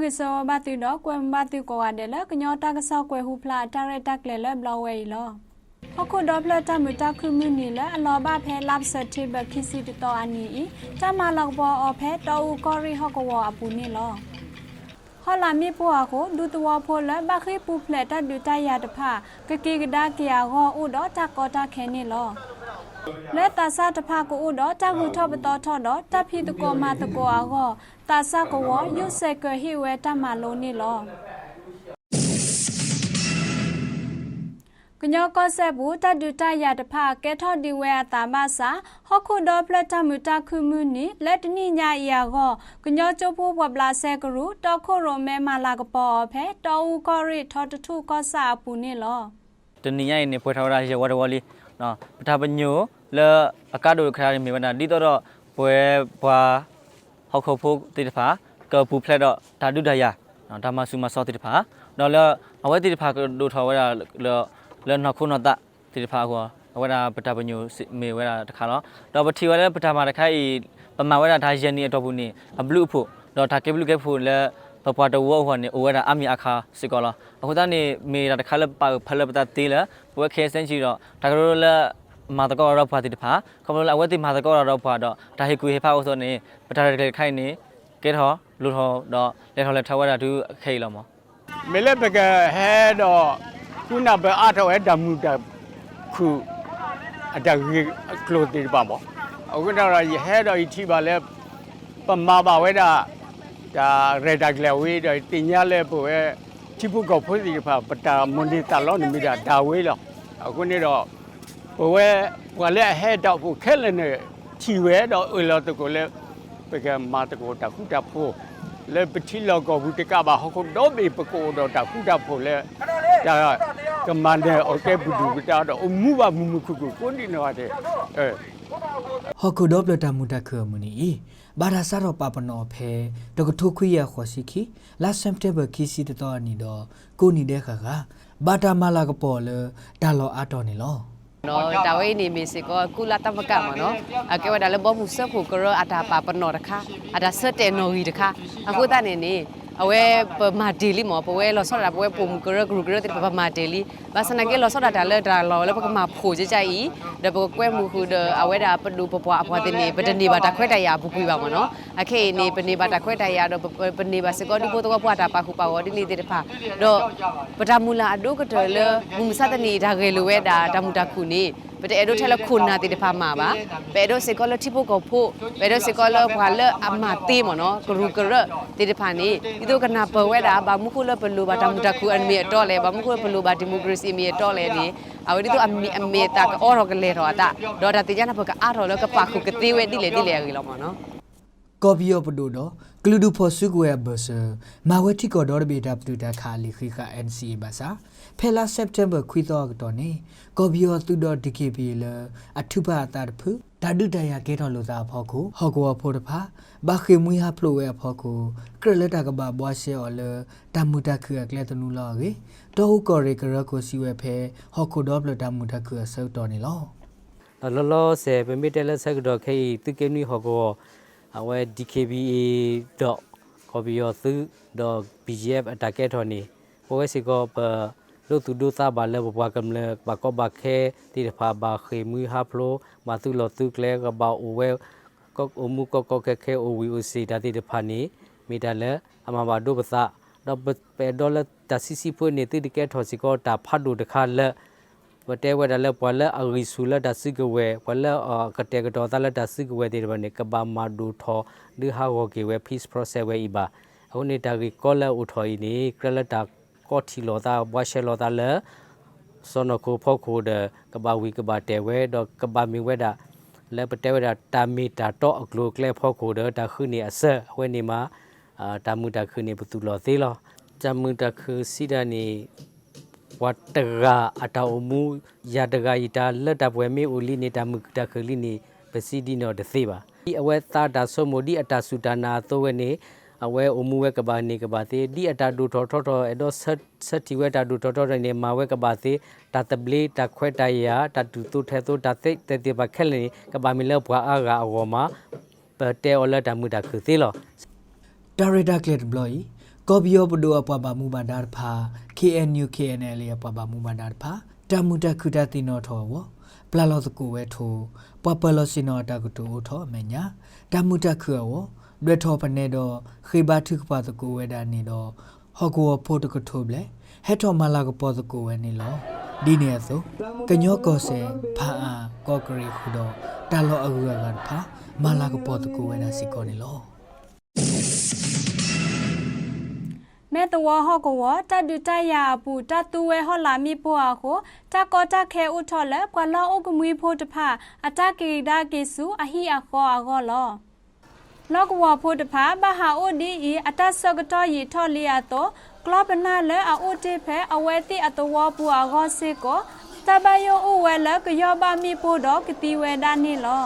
ge so ba ti do kwe ba ti ko wa de le knyo ta ka so kwe hu pla ta re ta kle le blo we lo အခုဒေါပလတာမတာခုမီနီလာအလောဘဖဲလပ်စတိဘခိစီတတော်အနီတမလောက်ပေါ်အဖဲတောဦးကောရီဟော့ကဝအပူနေလောဟောလာမီပွားကိုဒူတဝဖိုလဘခိပူဖလက်တဒူတရတဖကကေကဒါကီယာဟောဥဒေါတကောတာခဲနေလော လက်တဆာတဖကိုဥဒေါတခုထောပတော်ထောတော့တဖိတကောမတကောအောတာဆာကဝယုစကဟိဝဲတမလုံးနေလောကညောကောဆက်ဘူးတဒူတရတဖကဲထော့ဒီဝဲအတာမဆာဟခုဒေါပလက်တမူတခုမှုနီလက်တနိညာအရာကောကညောကျုပ်ဖို့ဘပလာဆဲကရူတောခိုရိုမဲမာလာကပေါ်ဖဲတောဦးကောရီထော်တထုကောဆာပူနေလောတနည်းရိုင်းနေဖွဲထော်ရာရေဝတ်ဝလီ နော်ပထပညိုလအကဒိုခရာမြေဝနာဒီတော့ပွဲဘွာဟောက်ခုတ်ဖို့တိတဖာကပူဖလက်တော့ဓာတုဒယာနော်ဒါမှဆူမစောတိတဖာတော့လအဝဲတိတဖာကဒိုထော်ဝဲလလနော်ခုနတတိတဖာကောဝဲတာပထပညိုမေဝဲတာတခါတော့တော့ပထီဝဲပထမတခိုင်ပမာဝဲတာဒါယန်နီအတော့ဘူးနေအဘလူးဖို့တော့ဒါကေဘလူးကေဖို့လဲ ပပတဝဟောနေအိုဝဒါအမီအခါစကောလာအခုတနေမေတာတခါလပါဖလပတတေးလာပွဲခဲစန်းချီတော့ဒါကရောလာမာတကောရောဖာတိတဖာကမလအဝတိမာတကောရောဖာတော့ဒါဟေကူဟေဖာဥဆိုနေပတရကခိုင်နေကဲထောလူထောတော့လက်ထောလက်ထဝဒါဒူခိလောမမလဲပကဟဲတော့ခုနဘအထောက်အဒမှုတခုအတကကလိုတီပါမောအခုတော့ဟဲတော့ဤထိပါလဲပမာပါဝဲတာ ဒါရဒါကလဝေးတော့တင်ညာလဲပို့ရဲ့ချိပုကောဖွေးစီဖာပတာမွန်ဒီတလောနေမိတာဒါဝေးလောအခုနေတော့ဘဝဲဘဝလဲဟဲတော့ကိုခက်လည်းနေချီဝဲတော့အလောတကိုလဲပကမာတကိုတခုတဖို့ le petit logo bu te ka ba ho ko do be pe ko do ta ku da pho le ya commander o ke bu du ta do o mu ba mu mu ku ku ko ni no de eh ဟခုဒေါပလတာမူတခမူနီဘာသာစာတော့ပပနောဖဲတကထုခွေရခေါ်စီခီလာစမ်တဘခီစီတတော်နီတော့ကိုနီတဲ့ခါကဘာတာမာလာကပေါ်လေဒါလောအတော်နေလောနော်ဒါဝိနေမီစီကောကုလာတမကမနော်အကေဝဒါလဘောမှုစခုကရအတာပါပနော်တခါအတာစတဲ့နော်ကြီးတခါအခုတနေနေ အဝဲပမာဒေလီမောပဝဲလောဆော့တာပဝဲပုံကရဂရုကရတဲ့ပမာဒေလီဘာစနကေလောဆော့တာဒါလဲဒါလောလဲပကမာဖိုကြကြဤဒါပကွဲမှုခုဒအဝဲဒါပဒူပပွားအပွားတဲ့နေပဒနေပါတခွဲတရဘူးပြပါမနော်အခေနေပနေပါတခွဲတရတော့ပနေပါစကောဒီပိုတော့ပွားတာပါခုပါဝဒီလီတဲ့ဖာတော့ပဒမူလာအဒုကတလမူမစတနေဒါကေလိုဝဲဒါတမူတခုနေ ပတဲ့အဲ့တို့ထဲလခုနာတိတဖာမှာပါပဲတို့စေကောလတိဖို့ကိုဖို့ပဲတို့စေကောလဘွာလအမတေးမနော်ဂရုကရတိတဖာနေဒီတို့ကနာဘဝဲတာဘာမှုခုလဘလူဘာတမှုတခုအမေတော့လေဘာမှုခုဘလူဘာဒီမိုကရေစီအမေတော့လေနေအဝဒီတို့အမေအမေတာအော်ရောကလေတော့တာဒေါ်တာတေကြနာဘကအားတော်လကပါခုကတိဝဲတိလေတိလေရီလောမနော်ကော်ပီယောပဒိုတော့ ကလူဒူဖော်စုကွယ်ဘဆာမာဝတိကောဒေါ်ဘီဒါပတူတာခါလီခိက NCA ဘာသာဖဲလာစက်တမ်ဘာခွီတော့တော့နေကော်ပီယောသူတော့ DKP လအထုပအတာတဖုဓာတုတရကဲတော်လို့သာဖောက်ကိုဟောကောဖို့တဖာဘာခေမွေဟာဖလိုဝဲဖောက်ကိုကရလက်တာကဘာဘွားရှေော်လတမူတခကလဲတနူလောကေတော့ဟုကော်ရီကရကိုစီဝဲဖဲဟောကိုဒေါ်ဘလတမူတခဆောက်တော်နေလောလောလောဆယ်ပမီတယ်လက်ဆက်တော့ခေသူကနီဟောကော အဝဲ DKBA တော့ကော်ပီယောသူတော့ BGF အတကဲထော်နေဘောဝဲစီကောပလို့သူဒုတာဘာလဲဘဘကမလဲဘကောဘခဲတိဖာဘာခေမူဟာဖလိုမသူလောသူကလဲကဘာအိုဝဲကောအမှုကောကောခဲခဲအိုဝီအိုစီဒါတိတဖာနေမိတလဲအမဘာဒုပသတော့ပေဒေါ်လာတစီစီဖွနေတိတကဲထော်စီကောတာဖတ်ဒုတခါလဲ ဝတဲဝဒလပလအဂီဆူလဒစိကဝဲပလကတဲကတော်တလဒစိကဝဲတေဘနေကဘာမာဒူထောဒီဟာဝကေဝဲ peace process ဝဲဤပါအခုနေတာကကောလဥထော်ဤနေကရလတာကောတီလောတာဘွားရှေလောတာလစောနကိုဖောက်ခိုဒကဘာဝီကဘာတဲဝဲတော့ကဘာမီဝဲတာလဲပတဲဝဲတာတာမီတာတော့အကလိုကလဲဖောက်ခိုဒတာခုနေအဆက်ဝဲနေမှာအာတာမူတာခုနေဘသူလောသေးလောတမူတာခုစီဒာနေ ဝတ်တရာအတောမူရတကဤတာလက်တပွဲမေဦးလီနေတာမုတခလီနေပစီဒီနော်တသေပါဒီအဝဲသားတာဆုမိုဒီအတာစုတနာသောဝဲနေအဝဲအမှုဝဲကဘာနေကဘာသေးဒီအတာဒူထောထောထောအဲ့တော့ဆက်ဆက်တီဝဲတာဒူထောထောနေမာဝဲကဘာသေးတာတပလီတာခွဲတရာတာဒူတုထဲတုတာသိတဲ့တိပါခက်လေကဘာမီလဘွာအာဂါအဝမပတဲော်လတာမူတာခသေးလောဒါရတာကလက်ဘလော့ ကောဘီယောပဒိုအပပမူဘာဒါဖာ KNU KNL အပပမူဘာဒါဖာတမူတခုတတိနောထောဝပလာလောစကူဝဲထိုပပလောစင်နောတကတူထောအမညာတမူတခုဝဒွေထောပနေတော့ခေဘာထုကပတကူဝဲဒါနေတော့ဟောကောဖိုတကထိုဘလေဟက်ထောမလာကပေါ်တကူဝဲနေလောဒီနေဆိုကညောကောဆေဖာအာကောကရီခုတော့တာလောအကူကကဖာမလာကပေါ်တကူဝဲဒါစီကောနေလော မဲတဝဟောကဝတတ်ဒူတရအပူတတူဝဲဟောလာမိပိုအခုတကောတခဲဥထော်လဲကွာလောအုကမွေးဖို့တဖအတကေဒါကေစုအဟိအခောအကောလောလောကဝဖို့တဖဘဟာအိုဒီအအတဆကတော်ရီထော်လီယာတော့ကလောပနာလဲအိုတေဖဲအဝဲတိအတဝပူအကောစေကိုတဘယောဥဝဲလဲကယောပါမိပိုတော့ကတိဝဲဒါနေလော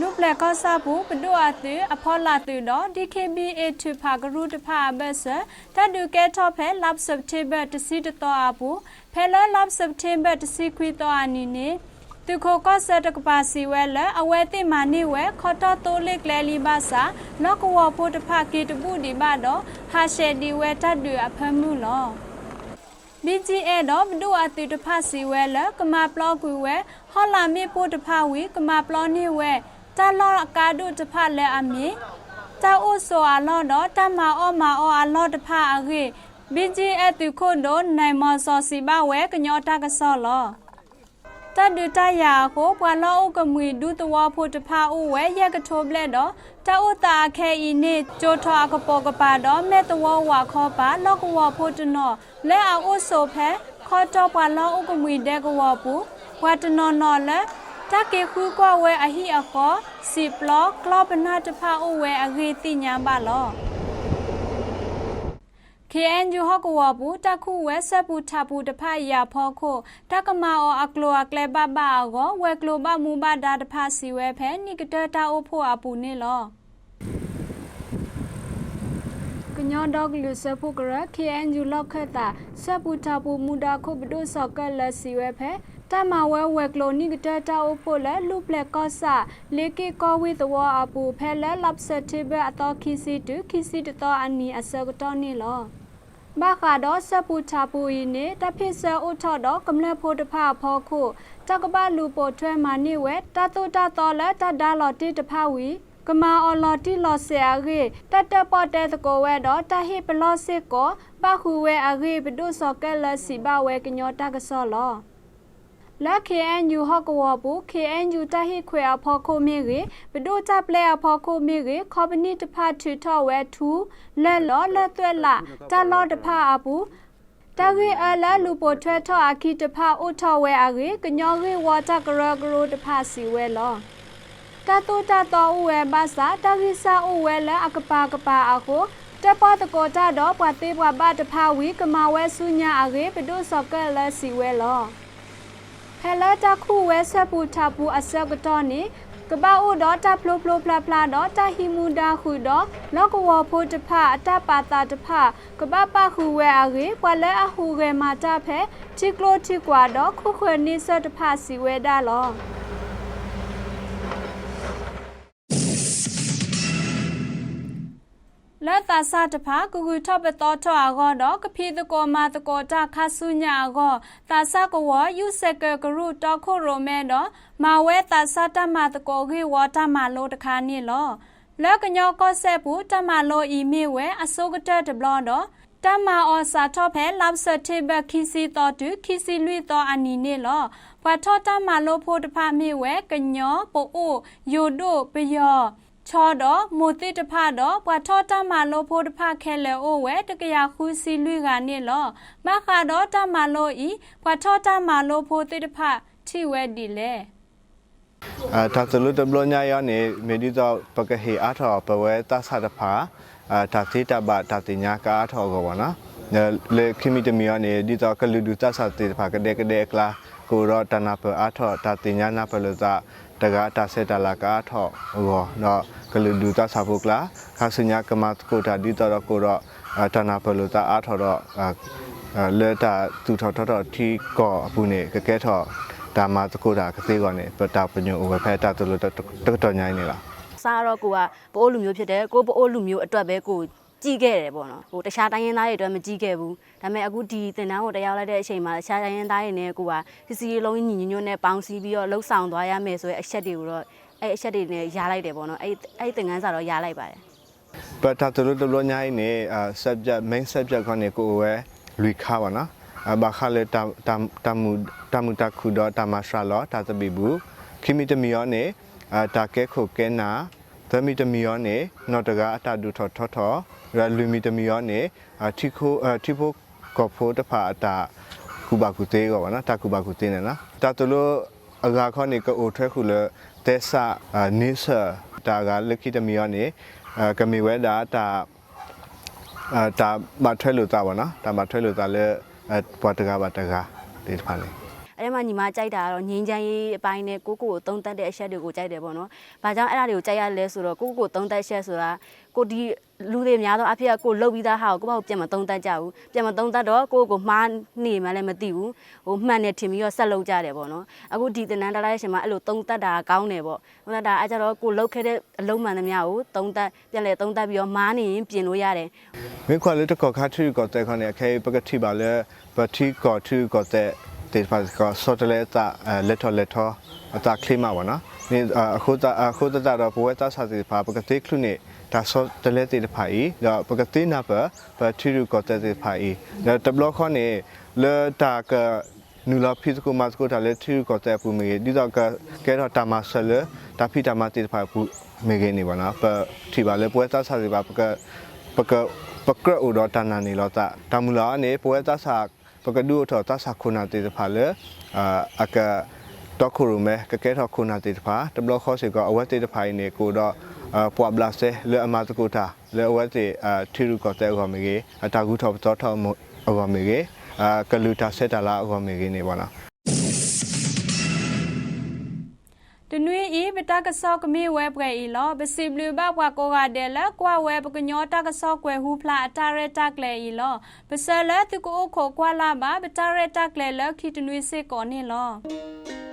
နုပလက်ကောစာဘူးပဒုအသွအဖောလာသွတော့ DKBA ထဖာဂရုတဖာဘဆတတ်ဒုကဲထောဖဲ lab september တစီတတော်အဘူးဖဲလဲ lab september တစီခွီတော်အနီနေသူခိုကောဆတကပါစီဝဲလအဝဲတိမာနိဝဲခေါ်တော်တိုးလက်လဲလီပါစာလော့ကဝဖို့တဖာကေတပုဒီပါတော့ဟာရှယ်ဒီဝဲတတ်ဒုအဖမှုလော BGA တော့ဘဒုအတိတဖစီဝဲလကမပလောကွေဝဲဟောလာမေပိုတဖဝီကမပလောနေဝဲ တလောအကာဒုတဖလဲအမီတာအိုဆိုအလောတော့တမအောမအောအလောတဖအခေ BGA တုခို့တော့နိုင်မစောစီဘဝဲကညောတကဆောလောတတ်ဒတရာကိုပွာလောဥကမွေဒုတဝဖို့တဖအဝဲရက်ကထိုးပလက်တော့တဥတာခဲဤနေကြိုထောအကပေါ်ကပါတော့မဲ့တဝဝါခောပါလောကဝဖို့တနောလဲအိုဆိုဖဲခေါ်တော့ပွာလောဥကမွေတဲ့ကဝပူဝါတနောနော်လဲ တကေခုကဝဲအဟိအခောစီပလော့ကလောပနာတဖအဝဲအဂေတိညာပါလော KNU ဟကဝဘူးတခုဝဲဆက်ဘူးထဘူးတဖတ်ရဖောခုတကမာအောအကလောအကလေဘဘအောဝဲကလောဘမူဘဒါတဖတ်စီဝဲဖဲနိကတတာအိုဖို့အပူနေလောကညောဒေါကလူဆဖုကရ KNU လောက်ခက်တာဆက်ဘူးထဘူးမူဒါခုဘဒုဆော့ကလစီဝဲဖဲ တမဝဲဝဲကလိုနိကတတာအိုဖို့လဲလူပလက်ကောဆာလေကေကောဝိသဝအပူဖဲလဲလပ်ဆက်တိဘအတော်ခီစီတူခီစီတတော်အနီအစကတော့နေလောဘာခါတော့စပူချပူဤနေတဖိဆအုထော့တော့ကမလဖို့တဖဖောခုတကပလူပိုထွဲမာနေဝဲတတုတတော်လက်တဒါလော်တိတဖဝီကမာအော်လော်တီလော်ဆရာရေတတပေါ်တဲ့တကောဝဲတော့တဟိပလော့စစ်ကိုပခုဝဲအရေဘဒုစောကဲလစီဘဝဲကညောတကဆောလော လက် KNU ဟကဝဘူ KNU တဟိခွေအဖော်ခိုမီရေဘဒိုတပ်လဲအဖော်ခိုမီရေခေါပနီတဖထူထော့ဝဲထူလက်လောလက်သွဲလာတလောတဖအပူတဂေအလာလူပိုထွဲထော့အခီတဖအိုထော့ဝဲအရေကညောရေဝါတကရဂရိုတဖစီဝဲလောတတူတတော်ဥဝဲဘာသာတဂိစာဥဝဲလက်အကပါကပါအခုတပတကောတာတော့ပွားသေးပွားဘတဖဝီကမဝဲဆုညာအရေဘဒိုစောကဲလက်စီဝဲလော ဖဲလာတခုဝဲဆက်ပူထပူအဆက်ကတော့နေကပအိုဒေါ်တာဖလိုဖလိုဖလာဖလာဒေါ်တာဟီမူဒါခုဒေါ်လောကဝဖိုတဖအတပါတာတဖကပပခုဝဲအရေပွာလဲအဟုရဲမာတာဖဲချီကလိုချီကွာဒေါ်ခုခွေနိစတဖစီဝဲဒါလော တာစတဖာကူကူထော့ပတော်ထော့အကောတော့ကဖီတကောမာတကောတာခဆုညာအကောတာစကဝယူစကကရုတော့ခိုရိုမဲတော့မာဝဲတာစတမတကောခေဝတာမာလို့တခါနေလောလက်ကညောကောဆက်ဘူးတမလို့အီမေဝဲအစိုးကတဲ့ဒဘလောတော့တမအောစာထော့ဖဲလောက်စတေဘခီစီတော်တူခီစီလွီတော်အနီနေလောဘွာထော့တမလို့ဖို့တဖာမေဝဲကညောပိုအိုယိုဒိုပယော ချောတော့မိုတိတဖတော့ပွာထောတမလို့ဖို့တဖခဲလေအိုဝဲတကရခူးစီလွေကနေလောမခါတော့တမလို့ဤပွာထောတမလို့ဖို့တိတဖထိဝဲဒီလေအာဒါဆိုလို့တဘလညာရနေမေဒီတော့ပကဟေအားထောပဝဲတဆတ်ဖာအာဒါတိတဘဒါတိညာကာအားထောကောပါနော်လေခိမီတမီရနေဒီတော့ကလူဒူတဆတ်တိဖာကတဲ့ကတဲ့ကလာကိုရောတနာပအားထောဒါတိညာနာပလို့သာ တကတာစေတလာကာထောဟောနော်ကလူဒူတဆတ်ဖို့ကလာခါစညာကမတ်ကိုတာဒီတော့ကိုရောတနာပလို့သာအားထောတော့လေတာသူထောထောတော့ထီကောအပူနေကကဲထောဒါမှတကူတာကသေးကောနေပတာပညိုဝဖဲတာတလို့တော်တော်ညိုင်းနေလားစားတော့ကိုကပိုးအိုလူမျိုးဖြစ်တယ်ကိုပိုးအိုလူမျိုးအတွက်ပဲကို ကြည့်ခဲ့တယ်ပေါ့နော်ဟိုတခြားတိုင်းရင်းသားတွေအတွက်မကြည့်ခဲ့ဘူးဒါပေမဲ့အခုဒီတင်တန်းကိုတက်ရောက်လိုက်တဲ့အချိန်မှာတခြားတိုင်းရင်းသားတွေနဲ့ကိုကစီစီလုံးညီညွတ်ညွတ်နဲ့ပေါင်းစည်းပြီးတော့လှုပ်ဆောင်သွားရမယ်ဆိုတဲ့အချက်တွေကိုတော့အဲ့အချက်တွေနဲ့ရားလိုက်တယ်ပေါ့နော်အဲ့အဲ့တင်ကန်းစာတော့ရားလိုက်ပါတယ် but တာတလို့တလို့ညိုင်းနေ subject main subject ကနေကိုဝဲလူခါပါနော်အဘာခါလေတမ်တမ်တမ်မူတမ်မူတခုတော့တမရှာလောတာတပိဘူးခိမီတမီယောနေတာကဲခိုကဲနာ သမီတမီယောနေနော်တကအတဒူထော်ထော်ထော်ရလူမီတမီယောနေတီခိုတီဖိုကောဖိုတဖာအတာကူဘာကူသေးကောပါနော်တာကူဘာကူသေးနေနော်တာတလို့အဂါခေါနေကိုထွဲခုလေတက်ဆာနိဆာတာကလက်ခိတမီယောနေအဲကမီဝဲတာတာအာတာမထွဲလို့တာပါနော်တာမထွဲလို့တာလဲအဲပွားတကားပါတကားဒီဖာလေး အဲ့ဒီမှာညီမကြိုက်တာကတော့ငင်းချမ်းရေးအပိုင်းနဲ့ကိုကိုကိုသုံးသက်တဲ့အချက်တွေကိုကြိုက်တယ်ပေါ့နော်။ဘာကြောင့်အဲ့ဒါတွေကိုကြိုက်ရလဲဆိုတော့ကိုကိုကိုသုံးသက်ချက်ဆိုတာကိုဒီလူတွေများတော့အဖေကကိုလှုပ်ပြီးသားဟာကိုကိုယ့်ဘာကိုပြန်မသုံးသက်ကြဘူး။ပြန်မသုံးသက်တော့ကိုကိုမှားနေမှလည်းမသိဘူး။ဟိုမှန်တယ်ထင်ပြီးတော့ဆက်လုပ်ကြတယ်ပေါ့နော်။အခုဒီတင်နန်းတလိုက်ရှင်မှာအဲ့လိုသုံးသက်တာကောင်းတယ်ပေါ့။ဟိုဒါအဲ့ကြတော့ကိုလှုပ်ခဲ့တဲ့အလုံးမှန်သမျှကိုသုံးသက်ပြန်လဲသုံးသက်ပြီးတော့မားနေရင်ပြင်လို့ရတယ်မင်းခွာလေးတကောခါထူကောတဲ့ခနဲ့အခဲပကတိပါလဲပတိကောထူကောတဲ့ တေဖာကောစောတလဲတာလက်ထော်လက်ထော်အတာခလိမပါနော်နေအခုတအခုတတော့ဘဝတာစာစီပါပကတိခလုနေဒါစောတလဲတေတဖာဤဒါပကတိနာပပတိရကောတဲ့တေဖာဤဒါတဘလခနဲ့လေတာကနူလာဖီစကိုမတ်ကိုတာလက်ထီကောတဲ့ပူမီဒီတော့ကကဲတော့တာမဆလတာဖီတာမတေတဖာပူမေဂေနေပါနော်ပတိပါလဲဘဝတာစာစီပါပကပကပကရဥဒတနာနေလောတာတမူလာနေဘဝတာစာ ပကဒူထောတာစာခုနာတေတဖာလေအာအကတော့ခုရုမဲကကဲထောက်ခုနာတေတဖာတဘလခေါ်စီကအဝတ်တေတဖာနေကိုတော့ပွာဘလာဆေလေအမတကူတာလေအဝတ်တေအထီရူကတဲ့ကောမေကြီးအတာကူထောက်တော့ထောက်အကောမေကြီးအကလူတာဆက်တလာအကောမေကြီးနေပါလား တကဆောကမေဝဲပွဲဤလောပစီဘလူဘဘွားကိုကတဲ့လကွာဝဲပကညောတကဆောကွယ်ဟူဖလာအတာရတက်လေဤလောပစလတ်ကိုခိုကွာလာပါပတာရတက်လေလခိတနွေစေကောနေလော